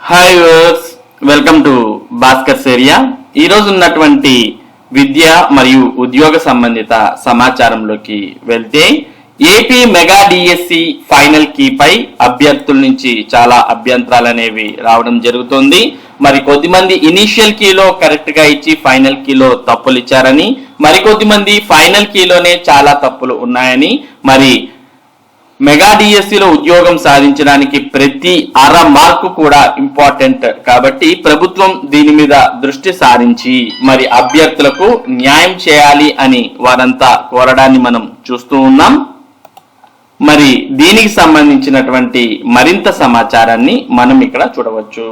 Hi viewers welcome to Bhaskar area ఈరోజు ఉన్నటువంటి విద్య మరియు ఉద్యోగ సంబంధిత సమాచారంలోకి వెళ్తే ఏపీ మెగా డిఎస్సి ఫైనల్ కీపై అభ్యర్థుల నుంచి చాలా అభ్యంతరాలు అనేవి రావడం జరుగుతుంది. మరి కొద్దిమంది ఇనీషియల్ కీలో కరెక్ట్గా ఇచ్చి ఫైనల్ కీలో తప్పులు ఇచ్చారని మరికొద్ది మంది ఫైనల్ కీలోనే చాలా తప్పులు ఉన్నాయని మరి మెగా డిఎస్సిలో ఉద్యోగం సాధించడానికి ప్రతి అర మార్కు కూడా ఇంపార్టెంట్. కాబట్టి ప్రభుత్వం దీని మీద దృష్టి సారించి మరి అభ్యర్థులకు న్యాయం చేయాలి అని వారంతా కోరడాన్ని మనం చూస్తూ ఉన్నాం. మరి దీనికి సంబంధించినటువంటి మరింత సమాచారాన్ని మనం ఇక్కడ చూడవచ్చు.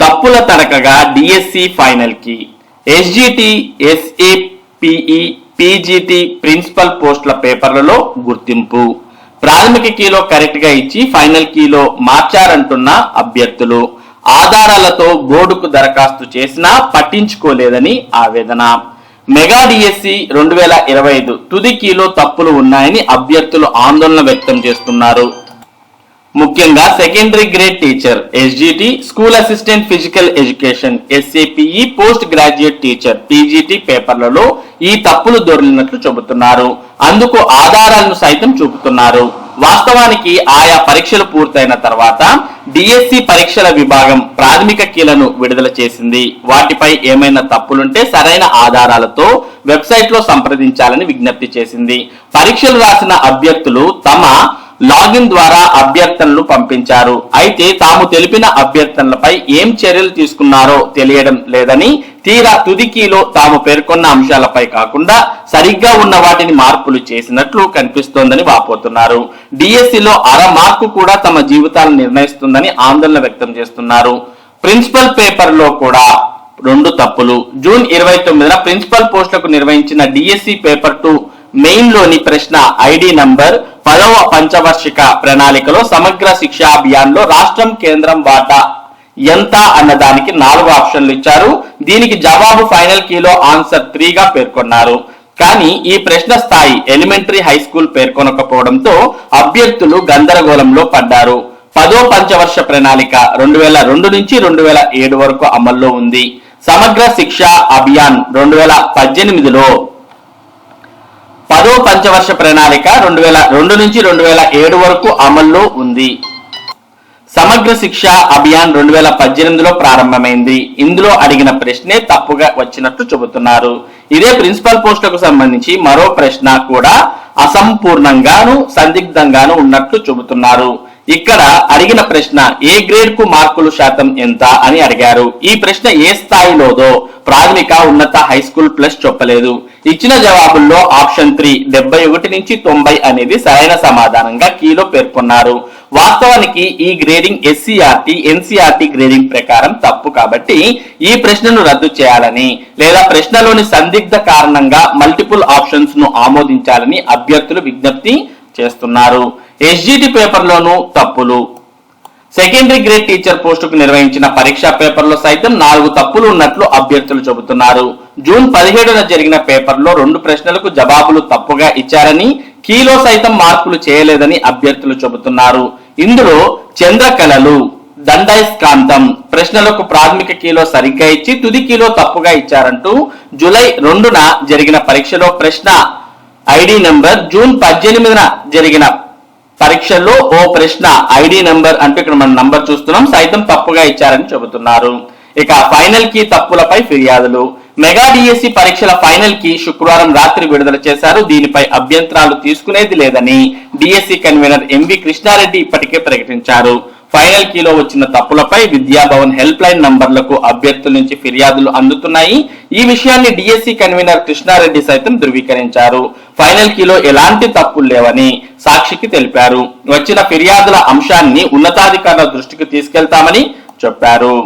తప్పుల తడకగా డిఎస్సి ఫైనల్కి ఎస్జిటి ఎస్ఏపిఈ పీజీటీ ప్రిన్సిపల్ పోస్టుల పేపర్లలో గుర్తింపు. ప్రాథమిక కీలో కరెక్ట్గా ఇచ్చి ఫైనల్ కీలో మార్చారంటున్న అభ్యర్థులు. ఆధారాలతో బోర్డుకు దరఖాస్తు చేసినా పట్టించుకోలేదని ఆవేదన. మెగా డిఎస్సి రెండు వేల ఇరవై ఐదు తుది కీలో తప్పులు ఉన్నాయని అభ్యర్థులు ఆందోళన వ్యక్తం చేస్తున్నారు. ముఖ్యంగా secondary grade teacher SGT school assistant physical education SAPE post graduate teacher PGT పేపర్లలో ఈ తప్పులు దొరికినట్లు చెబుతున్నారు. అందుకు ఆధారాలను సైతం చూపుతున్నారు. వాస్తవానికి ఆయా పరీక్షలు పూర్తయిన తర్వాత డిఎస్సి పరీక్షల విభాగం ప్రాథమిక కీలను విడుదల చేసింది. వాటిపై ఏమైనా తప్పులుంటే సరైన ఆధారాలతో వెబ్సైట్లో సంప్రదించాలని విజ్ఞప్తి చేసింది. పరీక్షలు రాసిన అభ్యర్థులు తమ లాగిన్ ద్వారా అభ్యర్థనలు పంపించారు. అయితే తాము తెలిపిన అభ్యర్థనలపై ఏం చర్యలు తీసుకున్నారో తెలియడం లేదని తీరా తుదికీలో తాము పేర్కొన్న అంశాలపై కాకుండా సరిగ్గా ఉన్న వాటిని మార్పులు చేసినట్లు కనిపిస్తోందని వాపోతున్నారు. డిఎస్సిలో అర మార్కు కూడా తమ జీవితాలను నిర్ణయిస్తుందని ఆందోళన వ్యక్తం చేస్తున్నారు. ప్రిన్సిపల్ పేపర్లో కూడా రెండు తప్పులు. జూన్ ఇరవై తొమ్మిదిన ప్రిన్సిపల్ పోస్టులకు నిర్వహించిన డిఎస్సి పేపర్ టూ మెయిన్లోని ప్రశ్న ఐడి నంబర్ పదవ పంచవార్షిక ప్రణాళికలో సమగ్ర శిక్షా అభియాన్లో రాష్ట్రం కేంద్రం వాటా ఎంత అన్నదానికి నాలుగు ఆప్షన్లు ఇచ్చారు. దీనికి జవాబు ఫైనల్ కీలో ఆన్సర్ త్రీగా పేర్కొన్నారు. కానీ ఈ ప్రశ్న స్థాయి ఎలిమెంటరీ హై స్కూల్ పేర్కొనకపోవడంతో అభ్యర్థులు గందరగోళంలో పడ్డారు. పదో పంచవర్ష ప్రణాళిక రెండు వేల రెండు నుంచి రెండు వేల ఏడు వరకు అమల్లో ఉంది. సమగ్ర శిక్ష అభియాన్ రెండు వేల పద్దెనిమిదిలో పదో పంచవర్ష ప్రణాళిక రెండు వేల రెండు నుంచి రెండు వేల ఏడు వరకు అమల్లో ఉంది. సమగ్ర శిక్ష అభియాన్ రెండు వేల పద్దెనిమిదిలో ప్రారంభమైంది. ఇందులో అడిగిన ప్రశ్నే తప్పుగా వచ్చినట్టు చెబుతున్నారు. ఇదే ప్రిన్సిపల్ పోస్టులకు సంబంధించి మరో ప్రశ్న కూడా అసంపూర్ణంగాను సందిగ్ధంగాను ఉన్నట్లు చెబుతున్నారు. ఇక్కడ అడిగిన ప్రశ్న ఏ గ్రేడ్కు మార్కులు శాతం ఎంత అని అడిగారు. ఈ ప్రశ్న ఏ స్థాయిలోదో ప్రాథమిక ఉన్నత హై స్కూల్ ప్లస్ చెప్పలేదు. ఇచ్చిన జవాబుల్లో ఆప్షన్ త్రీ డెబ్బై ఒకటి నుంచి తొంభై అనేది సరైన సమాధానంగా కీలో పేర్కొన్నారు. వాస్తవానికి ఈ గ్రేడింగ్ ఎస్సీఆర్టీ ఎన్సీఆర్టీ గ్రేడింగ్ ప్రకారం తప్పు కాబట్టి ఈ ప్రశ్నను రద్దు చేయాలని లేదా ప్రశ్నలోని సందిగ్ధ కారణంగా మల్టిపుల్ ఆప్షన్స్ను ఆమోదించాలని అభ్యర్థులు విజ్ఞప్తి చేస్తున్నారు. ఎస్జిటి పేపర్లోనూ తప్పులు. సెకండరీ గ్రేడ్ టీచర్ పోస్టుకు నిర్వహించిన పరీక్షా పేపర్లో సైతం నాలుగు తప్పులు ఉన్నట్లు అభ్యర్థులు చెబుతున్నారు. జూన్ పదిహేడున జరిగిన పేపర్లో రెండు ప్రశ్నలకు జవాబులు తప్పుగా ఇచ్చారని కీలో సైతం మార్పులు చేయలేదని అభ్యర్థులు చెబుతున్నారు. ఇందులో చంద్రకళలు దండైస్కాంతం ప్రశ్నలకు ప్రాథమిక కీలో సరిగ్గా ఇచ్చి తుది కీలో తప్పుగా ఇచ్చారంటూ జూలై రెండున జరిగిన పరీక్షలో ప్రశ్న ఐడి నంబర్ జూన్ పద్దెనిమిదిన జరిగిన పరీక్షల్లో ఓ ప్రశ్న ఐడి నంబర్ అంటూ ఇక్కడ మనం నంబర్ చూస్తున్నాం సైతం తప్పుగా ఇచ్చారని చెబుతున్నారు. ఇక ఫైనల్ కీ తప్పులపై ఫిర్యాదులు. మెగా డిఎస్సి పరీక్షల ఫైనల్కి శుక్రవారం రాత్రి విడుదల చేశారు. దీనిపై అభ్యంతరాలు తీసుకునేది లేదని డిఎస్సి కన్వీనర్ ఎంవి కృష్ణారెడ్డి ఇప్పటికే ప్రకటించారు. ఫైనల్ కీలో వచ్చిన తప్పులపై విద్యాభవన్ హెల్ప్ లైన్ నంబర్లకు అభ్యర్థుల నుంచి ఫిర్యాదులు అందుతున్నాయి. ఈ విషయాన్ని డిఎస్సి కన్వీనర్ కృష్ణారెడ్డి సైతం ధృవీకరించారు. ఫైనల్ కీలో ఎలాంటి తప్పులు లేవని సాక్షికి తెలిపారు. వచ్చిన ఫిర్యాదుల అంశాన్ని ఉన్నతాధికారుల దృష్టికి తీసుకెళ్తామని చెప్పారు.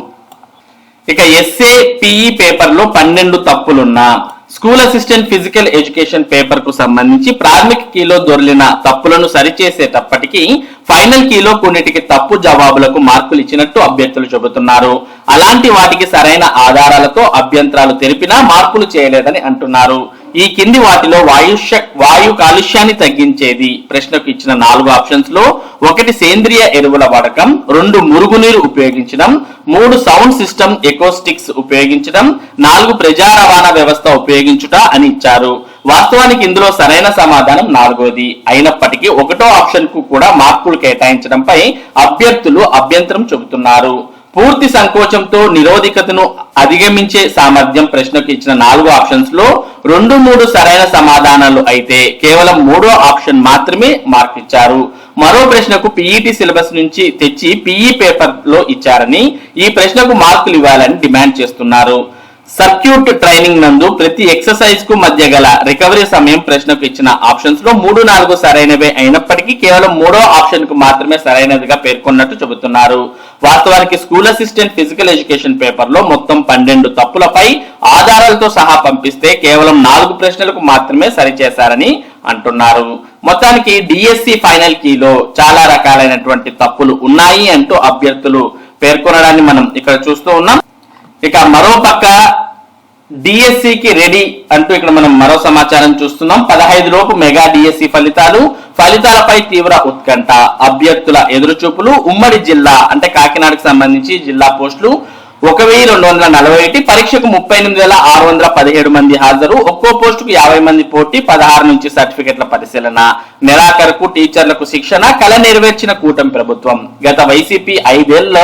ఇక ఎస్ఏ పిఈ పేపర్లో పన్నెండు తప్పులున్నా. స్కూల్ అసిస్టెంట్ ఫిజికల్ ఎడ్యుకేషన్ పేపర్కు సంబంధించి ప్రాథమిక కీలో దొరికిన తప్పులను సరిచేసేటప్పటికీ ఫైనల్ కీలో కొన్నిటికి తప్పు జవాబులకు మార్కులు ఇచ్చినట్టు అభ్యర్థులు చెబుతున్నారు. అలాంటి వాటికి సరైన ఆధారాలతో అభ్యంతరాలు తెలిపినా మార్పులు చేయలేదని అంటున్నారు. ఈ కింది వాటిలో వాయుష్య వాయు కాలుష్యాన్ని తగ్గించేది. ప్రశ్నకు ఇచ్చిన నాలుగు ఆప్షన్స్లో ఒకటి సేంద్రియ ఎరువుల వాడకం రెండు మురుగునీరు ఉపయోగించడం మూడు సౌండ్ సిస్టమ్ ఎకోస్టిక్స్ ఉపయోగించడం నాలుగు ప్రజా రవాణా వ్యవస్థ ఉపయోగించుట అని ఇచ్చారు. వాస్తవానికి ఇందులో సరైన సమాధానం నాలుగోది. అయినప్పటికీ ఒకటో ఆప్షన్కు కూడా మార్కులు కేటాయించడంపై అభ్యర్థులు అభ్యంతరం చెబుతున్నారు. పూర్తి సంకోచంతో నిరోధికతను అధిగమించే సామర్థ్యం ప్రశ్నకు ఇచ్చిన నాలుగు ఆప్షన్స్లో రెండు మూడు సరైన సమాధానాలు అయితే కేవలం మూడో ఆప్షన్ మాత్రమే మార్క్ ఇచ్చారు. మరో ప్రశ్నకు పీఈటీ సిలబస్ నుంచి తెచ్చి పీఈ పేపర్లో ఇచ్చారని ఈ ప్రశ్నకు మార్కులు ఇవ్వాలని డిమాండ్ చేస్తున్నారు. సర్క్యూట్ ట్రైనింగ్ నందు ప్రతి ఎక్సర్సైజ్కు మధ్య గల రికవరీ సమయం ప్రశ్నకు ఇచ్చిన ఆప్షన్స్లో మూడు నాలుగు సరైనవే అయినప్పటికీ కేవలం మూడో ఆప్షన్కు మాత్రమే సరైనదిగా పేర్కొన్నట్టు చెబుతున్నారు. వాస్తవానికి స్కూల్ అసిస్టెంట్ ఫిజికల్ ఎడ్యుకేషన్ పేపర్లో మొత్తం పన్నెండు తప్పులపై ఆధారాలతో సహా పంపిస్తే కేవలం నాలుగు ప్రశ్నలకు మాత్రమే సరిచేశారని అంటున్నారు. మొత్తానికి డిఎస్సి ఫైనల్ కీలో చాలా రకాలైనటువంటి తప్పులు ఉన్నాయి అంటూ అభ్యర్థులు పేర్కొనడాన్ని మనం ఇక్కడ చూస్తూ ఉన్నాం. ఇక మరో పక్క డిఎస్సికి రెడీ అంటూ ఇక్కడ మనం మరో సమాచారం చూస్తున్నాం. పదహైదు లోపు మెగా డిఎస్సి ఫలితాలు. ఫలితాలపై తీవ్ర ఉత్కంఠ అభ్యర్థుల ఎదురుచూపులు ఉమ్మడి జిల్లా అంటే కాకినాడకు సంబంధించి జిల్లా పోస్టులు ఒక వెయ్యి రెండు వందల నలభై ఒకటి పరీక్షకు ముప్పై ఎనిమిది వేల ఆరు వందల పదిహేడు మంది హాజరు. ఒక్కో పోస్టుకు యాభై మంది పోటీ పదహారు నుంచి సర్టిఫికెట్ల పరిశీలన. నెలాఖరుకు టీచర్లకు శిక్షణ కళ నెరవేర్చిన కూటమి ప్రభుత్వం. గత వైసీపీ ఐదేళ్ళ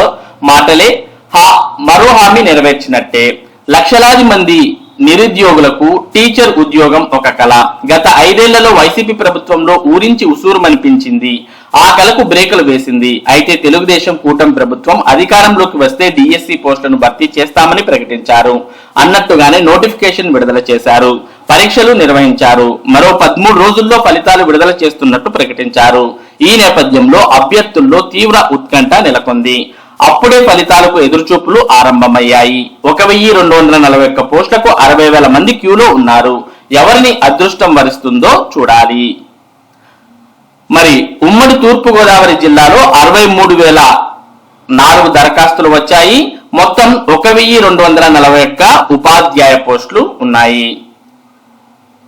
మాటలే మరో హామీ నెరవేర్చినట్టే. లక్షలాది మంది నిరుద్యోగులకు టీచర్ ఉద్యోగం ఒక కళ. గత ఐదేళ్ళలో వైసీపీ ప్రభుత్వంలో ఊరించి ఉసూరుమనిపించింది. ఆ కళకు బ్రేకులు వేసింది. అయితే తెలుగుదేశం కూటమి ప్రభుత్వం అధికారంలోకి వస్తే డిఎస్సి పోస్టులను భర్తీ చేస్తామని ప్రకటించారు. అన్నట్టుగానే నోటిఫికేషన్ విడుదల చేశారు. పరీక్షలు నిర్వహించారు. మరో పదమూడు రోజుల్లో ఫలితాలు విడుదల చేస్తున్నట్టు ప్రకటించారు. ఈ నేపథ్యంలో అభ్యర్థుల్లో తీవ్ర ఉత్కంఠ నెలకొంది. అప్పుడే ఫలితాలకు ఎదురుచూపులు ఆరంభమయ్యాయి. ఒక వెయ్యి రెండు వందల నలభై ఒక్క పోస్టులకు అరవై వేల మంది క్యూలో ఉన్నారు. ఎవరిని అదృష్టం వరిస్తుందో చూడాలి. మరి ఉమ్మడి తూర్పు గోదావరి జిల్లాలో అరవై మూడు వేల నాలుగు దరఖాస్తులు వచ్చాయి. మొత్తం ఒక వెయ్యి రెండు వందల నలభై ఒక్క ఉపాధ్యాయ పోస్టులు ఉన్నాయి.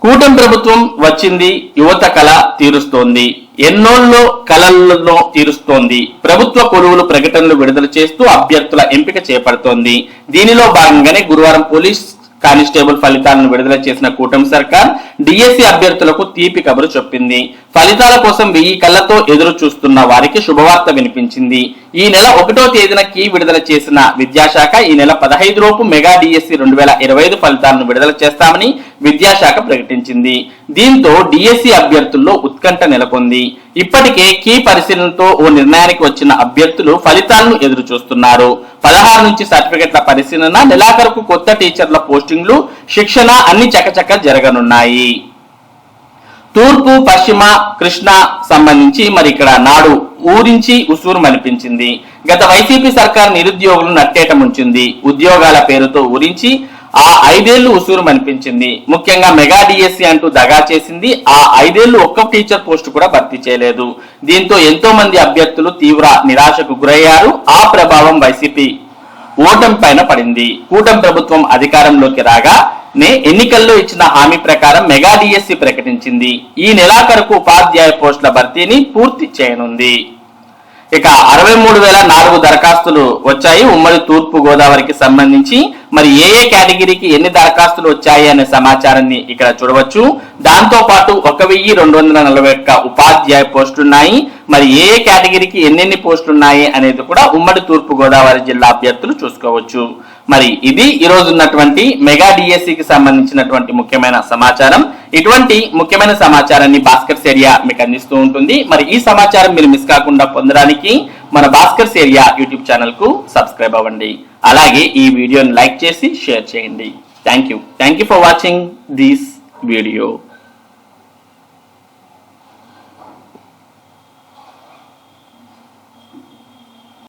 కూటమి ప్రభుత్వం వచ్చింది యువత కళ తీరుస్తోంది ఎన్నోళ్ళో కళలను తీరుస్తోంది. ప్రభుత్వ కొలువులు ప్రకటనలు విడుదల చేస్తూ అభ్యర్థుల ఎంపిక చేపడుతోంది. దీనిలో భాగంగానే గురువారం పోలీస్ కానిస్టేబుల్ ఫలితాలను విడుదల చేసిన కూటమి సర్కార్ డిఎస్సి అభ్యర్థులకు తీపి కబురు చెప్పింది. ఫలితాల కోసం వెయ్యి కళ్ళతో ఎదురు చూస్తున్న వారికి శుభవార్త వినిపించింది. ఈ నెల ఒకటో తేదీన కీ విడుదల చేసిన విద్యాశాఖ ఈ నెల పదహైదు లోపు మెగా డిఎస్సి రెండు వేల ఇరవై ఐదు ఫలితాలను విడుదల చేస్తామని విద్యాశాఖ ప్రకటించింది. దీంతో డిఎస్సి అభ్యర్థుల్లో ఉత్కంఠ నెలకొంది. ఇప్పటికే కీ పరిశీలనతో ఓ నిర్ణయానికి వచ్చిన అభ్యర్థులు ఫలితాలను ఎదురు చూస్తున్నారు. పదహారు నుంచి సర్టిఫికెట్ల పరిశీలన నెలాఖరుకు కొత్త టీచర్ల పోస్టింగ్లు శిక్షణ అన్ని చకచక జరగనున్నాయి. తూర్పు పశ్చిమ కృష్ణ సంబంధించి మరి ఇక్కడ నాడు ఊరించి ఉసూరు అనిపించింది గత వైసీపీ సర్కార్ నిరుద్యోగులను నట్టేట ముంచింది. ఉద్యోగాల పేరుతో ఊరించి ఆ ఐదేళ్ళు ఉసూరు అనిపించింది. ముఖ్యంగా మెగా డిఎస్సి అంటూ దగా చేసింది. ఆ ఐదేళ్ళు ఒక్క టీచర్ పోస్ట్ కూడా భర్తీ చేయలేదు. దీంతో ఎంతో మంది అభ్యర్థులు తీవ్ర నిరాశకు గురయ్యారు. ఆ ప్రభావం వైసీపీ ఓటమి పైన పడింది. కూటమి ప్రభుత్వం అధికారంలోకి రాగా నే ఎన్నికల్లో ఇచ్చిన హామీ ప్రకారం మెగా డిఎస్సి ప్రకటించింది. ఈ నెలాఖరుకు ఉపాధ్యాయ పోస్టుల భర్తీని పూర్తి చేయనుంది. ఇక అరవై మూడు వేల నాలుగు దరఖాస్తులు వచ్చాయి. ఉమ్మడి తూర్పు గోదావరికి సంబంధించి మరి ఏ ఏ కేటగిరీకి ఎన్ని దరఖాస్తులు వచ్చాయి అనే సమాచారాన్ని ఇక్కడ చూడవచ్చు. దాంతో పాటు ఒక వెయ్యి రెండు వందల నలభై ఒక్క ఉపాధ్యాయ పోస్టులు ఉన్నాయి మరి ఏ ఏ కేటగిరీకి ఎన్నెన్ని పోస్టులు ఉన్నాయి అనేది కూడా ఉమ్మడి తూర్పు గోదావరి జిల్లా అభ్యర్థులు చూసుకోవచ్చు. మరి ఇది ఈ రోజు ఉన్నటువంటి మెగా డిఎస్సికి సంబంధించినటువంటి ముఖ్యమైన సమాచారం. ఇటువంటి ముఖ్యమైన సమాచారాన్ని భాస్కర్ ఏరియా మీకు అందిస్తూ ఉంటుంది. మరి ఈ సమాచారం మీరు మిస్ కాకుండా పొందడానికి మన భాస్కర్స్ ఏరియా యూట్యూబ్ ఛానల్కు సబ్స్క్రైబ్ అవ్వండి. అలాగే ఈ వీడియోని లైక్ చేసి షేర్ చేయండి. Thank you thank you for watching this video.